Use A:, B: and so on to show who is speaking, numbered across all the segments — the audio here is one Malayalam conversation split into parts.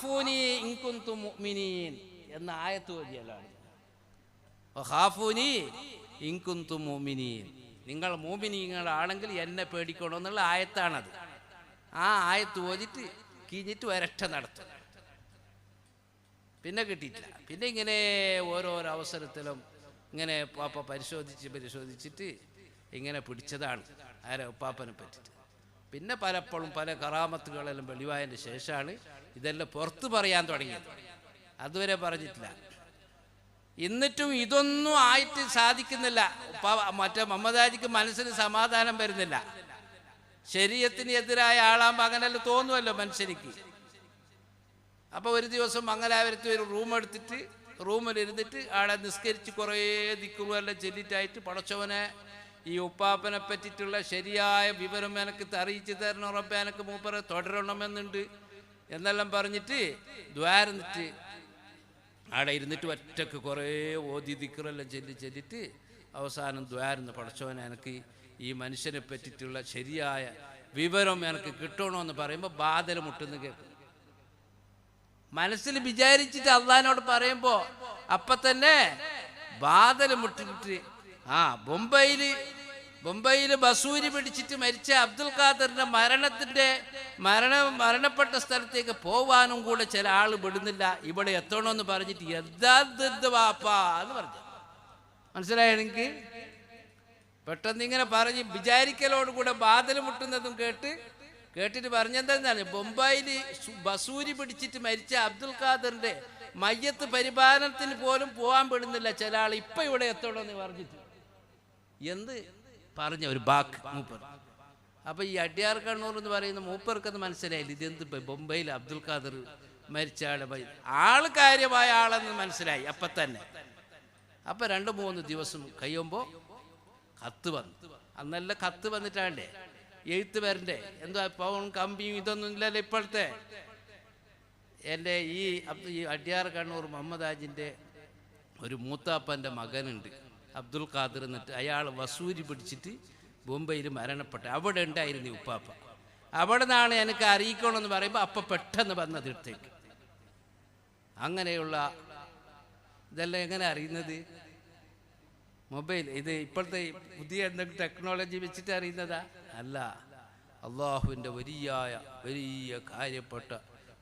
A: ഹാഫൂനി ഇൻകുന്തു മുഅ്മിനീൻ എന്ന ആയത്ത് ഓതിയലാണ് ഹാഫൂനി ഇൻകുന്തു മുഅ്മിനീൻ. നിങ്ങൾ മൂമിനീങ്ങളാണെങ്കിൽ എന്നെ പേടിക്കണോ എന്നുള്ള ആയത്താണത്. ആ ആയത്ത് ഓതിട്ട് കീഞ്ഞിട്ട് വരട്ട നടത്തും. പിന്നെ കിട്ടിയിട്ടില്ല. പിന്നെ ഇങ്ങനെ ഓരോരോ അവസരത്തിലും ഇങ്ങനെ പാപ്പ പരിശോധിച്ച് പരിശോധിച്ചിട്ട് ഇങ്ങനെ പിടിച്ചതാണ്. ആരെ ഉപ്പാപ്പനെ പറ്റിയിട്ട്. പിന്നെ പലപ്പോഴും പല കറാമത്തുകളെല്ലാം വെളിവായതിന്റെ ശേഷമാണ് ഇതെല്ലാം പുറത്ത് പറയാൻ തുടങ്ങിയത്. അതുവരെ പറഞ്ഞിട്ടില്ല. എന്നിട്ടും ഇതൊന്നും ആയിട്ട് സാധിക്കുന്നില്ല. മറ്റേ മമ്മദാജിക്ക് മനസ്സിന് സമാധാനം വരുന്നില്ല. ശരീരത്തിന് എതിരായ ആളാകുമ്പോൾ അങ്ങനെയല്ലോ തോന്നുമല്ലോ മനുഷ്യനിക്ക്. അപ്പോൾ ഒരു ദിവസം മംഗലാപുരത്ത് ഒരു റൂം എടുത്തിട്ട് റൂമിൽ ഇരുന്നിട്ട് ആളെ നിസ്കരിച്ച് കുറേ ദിക്കുറുമെല്ലാം ചെല്ലിട്ടായിട്ട് പടച്ചവനെ ഈ ഉപ്പാപ്പനെ പറ്റിയിട്ടുള്ള ശരിയായ വിവരം എനിക്ക് അറിയിച്ചു തരണം റബ്ബെ എനിക്ക് മൂപ്പറെ തുടരണമെന്നുണ്ട്. എന്നെല്ലാം പറഞ്ഞിട്ട് ദ്വാരന്നിട്ട് അവിടെ ഇരുന്നിട്ട് ഒറ്റയ്ക്ക് കുറേ ഓതി ദിക്കറെല്ലാം ചെല്ലി ചെല്ലിട്ട് അവസാനം ദ്വാരുന്ന് പടച്ചവനെ എനിക്ക് ഈ മനുഷ്യനെ പറ്റിയിട്ടുള്ള ശരിയായ വിവരം എനിക്ക് കിട്ടണമെന്ന് പറയുമ്പോൾ ബാധല മുട്ടുന്ന് കേൾക്കും. മനസ്സിൽ വിചാരിച്ചിട്ട് അള്ളഹാനോട് പറയുമ്പോ അപ്പൊ തന്നെ ബാധൽ മുട്ടിട്ട് ആ ബൊംബൈയിൽ ബൊംബൈയിൽ ബസൂരി പിടിച്ചിട്ട് മരിച്ച അബ്ദുൽ ഖാദറിന്റെ മരണത്തിന്റെ മരണ മരണപ്പെട്ട സ്ഥലത്തേക്ക് പോവാനും കൂടെ ചില ആൾ വിടുന്നില്ല ഇവിടെ എത്തണമെന്ന് പറഞ്ഞിട്ട് യഥാർത്ഥ വാപ്പാ എന്ന് പറഞ്ഞു. മനസ്സിലായോ എനിക്ക് പെട്ടെന്ന് ഇങ്ങനെ പറഞ്ഞ് വിചാരിക്കലോടുകൂടെ ബാധൽ മുട്ടുന്നതും കേട്ട് കേട്ടിട്ട് പറഞ്ഞെന്താണ് ബൊംബായിൽ ബസൂരി പിടിച്ചിട്ട് മരിച്ച അബ്ദുൽ ഖാദറിന്റെ മയ്യത്ത് പരിപാലനത്തിന് പോലും പോകാൻ പെടുന്നില്ല ചില ആൾ ഇപ്പൊ ഇവിടെ എത്തണമെന്ന് പറഞ്ഞിട്ട്. എന്ത്? പറഞ്ഞ ഒരു ബാക്ക് മൂപ്പർ. അപ്പൊ ഈ അടിയാർ കണ്ണൂർ എന്ന് പറയുന്ന മൂപ്പർക്കത് മനസ്സിലായില്ല. ഇതെന്ത് ബൊംബൈയിൽ അബ്ദുൽ ഖാദർ മരിച്ച ആളെ ആൾ കാര്യമായ ആളെന്ന് മനസ്സിലായി അപ്പൊ തന്നെ. അപ്പൊ രണ്ട് മൂന്ന് ദിവസം കഴിയുമ്പോൾ കത്ത് വന്നു. അന്നല്ല കത്ത് വന്നിട്ടാണ്ടേ? എഴുത്ത് വരണ്ടേ എന്താ പവൻ കമ്പിയും ഇതൊന്നും ഇല്ലല്ലോ ഇപ്പോഴത്തെ. എന്റെ ഈ ഈ അടിയാർ കണ്ണൂർ മുഹമ്മദ് ആജിന്റെ ഒരു മൂത്താപ്പന്റെ മകനുണ്ട്. അബ്ദുൽ ഖാദർ എന്നിട്ട് അയാൾ വസൂരി പിടിച്ചിട്ട് ബോംബെയിൽ മരണപ്പെട്ടു. അവിടെ ഉണ്ടായിരുന്നു ഉപ്പാപ്പ. അവിടെ നിന്നാണ് എനിക്ക് അറിയിക്കണമെന്ന് പറയുമ്പോൾ അപ്പം പെട്ടെന്ന് വന്നതിടത്തേക്ക് അങ്ങനെയുള്ള ഇതെല്ലാം എങ്ങനെ അറിയുന്നത്? മൊബൈൽ ഇത് ഇപ്പോഴത്തെ പുതിയ എന്തെങ്കിലും ടെക്നോളജി വെച്ചിട്ട് അറിയുന്നതാ? അല്ല. അള്ളാഹുവിന്റെ വലിയ വലിയ കാര്യപ്പെട്ട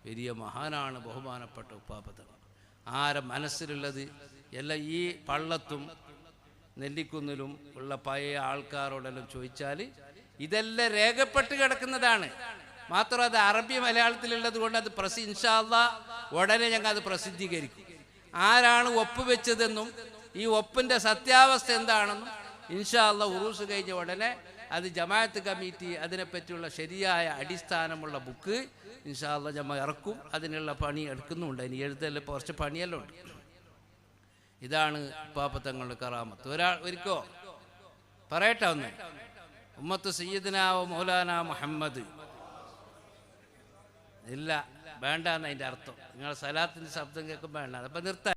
A: വലിയ മഹാനാണ് ബഹുമാനപ്പെട്ട ഉപ്പാപതങ്ങൾ ആരെ മനസ്സിലുള്ളത്? എല്ലാം ഈ പള്ളത്തും നെല്ലിക്കുന്നിലും ഉള്ള പഴയ ആൾക്കാരോടെല്ലാം ചോദിച്ചാൽ ഇതെല്ലാം രേഖപ്പെട്ട് കിടക്കുന്നതാണ്. മാത്രം അത് അറബി മലയാളത്തിലുള്ളത് കൊണ്ട് അത് പ്രസി ഇൻഷാല്ല ഉടനെ ഞങ്ങൾ അത് പ്രസിദ്ധീകരിക്കും. ആരാണ് ഒപ്പുവെച്ചതെന്നും ഈ ഒപ്പിന്റെ സത്യാവസ്ഥ എന്താണെന്നും ഇൻഷാല്ല ഉറൂസ് കഴിഞ്ഞ ഉടനെ അത് ജമാഅത്ത് കമ്മിറ്റി അതിനെപ്പറ്റിയുള്ള ശരിയായ അടിസ്ഥാനമുള്ള ബുക്ക് ഇൻഷാല്ല ജമ ഇറക്കും. അതിനുള്ള പണി എടുക്കുന്നുണ്ട്. ഇനി എഴുതല്ലേ കുറച്ച് പണിയെല്ലാം ഉണ്ട്. ഇതാണ് പാപ്പത്തങ്ങളുടെ കറാമത്ത്. ഒരാൾ ഒരിക്കോ? പറയട്ടെ ഒന്ന്. ഉമ്മത്ത് സയ്യിദ്നാവ് മൗലാന മുഹമ്മദ്. ഇല്ല വേണ്ട എന്നതിന്റെ അർത്ഥം. നിങ്ങൾ സലാത്തിന്റെ ശബ്ദം കേൾക്കുമ്പോൾ വേണ്ട അപ്പം നിർത്താൻ